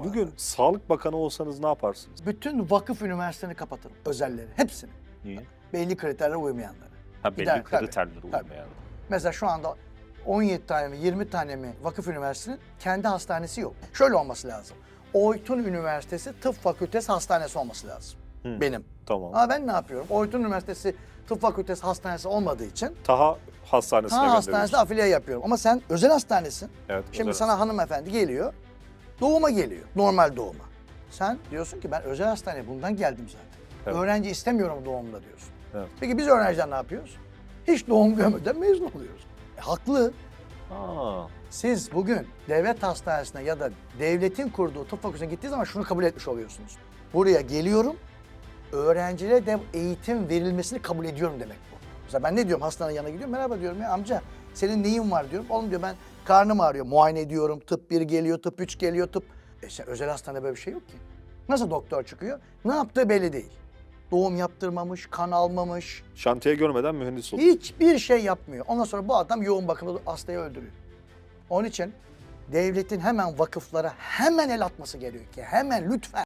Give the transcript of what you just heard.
bu Bugün. Sağlık Bakanı olsanız ne yaparsınız? Bütün vakıf üniversitelerini kapatırım. Özelleri. Hepsini. Niye? Belli kriterlere uymayanları. Ha belli Gider, tabii, kriterlere tabii. uymayan. Mesela şu anda 17 tane mi 20 tane mi vakıf üniversitesinin kendi hastanesi yok. Şöyle olması lazım. Oytun Üniversitesi Tıp Fakültesi hastanesi olması lazım. Hı. Benim. Tamam. Ama ben ne yapıyorum? Oytun Üniversitesi Tıp Fakültesi hastanesi olmadığı için Taha Hastanesi'ne ha gönderiyorsun. hastanesinde afiliye yapıyorum. Ama sen özel hastanesin. Evet, Şimdi özel sana hanımefendi geliyor. Doğuma geliyor. Normal doğuma. Sen diyorsun ki ben özel hastaneye bundan geldim zaten. Evet. Öğrenci istemiyorum doğumda diyorsun. Evet. Peki biz öğrenciler ne yapıyoruz? Hiç doğum görmeden mezun oluyoruz. E, haklı. Aa, Siz bugün devlet hastanesine ya da devletin kurduğu tıp fakültesine gittiği zaman şunu kabul etmiş oluyorsunuz. Buraya geliyorum, öğrencilere de eğitim verilmesini kabul ediyorum demek bu. Mesela ben ne diyorum hastanın yanına gidiyorum, merhaba diyorum ya amca senin neyin var diyorum. Oğlum diyor ben karnım ağrıyor, muayene ediyorum, tıp 1 geliyor, tıp 3 geliyor, tıp... E sen özel hastanede böyle bir şey yok ki. Nasıl doktor çıkıyor? Ne yaptığı belli değil. Doğum yaptırmamış, kan almamış, şantiye görmeden mühendis olur. Hiçbir şey yapmıyor. Ondan sonra bu adam yoğun bakımda hastayı öldürüyor. Onun için devletin hemen vakıflara hemen el atması gerekiyor ki hemen lütfen.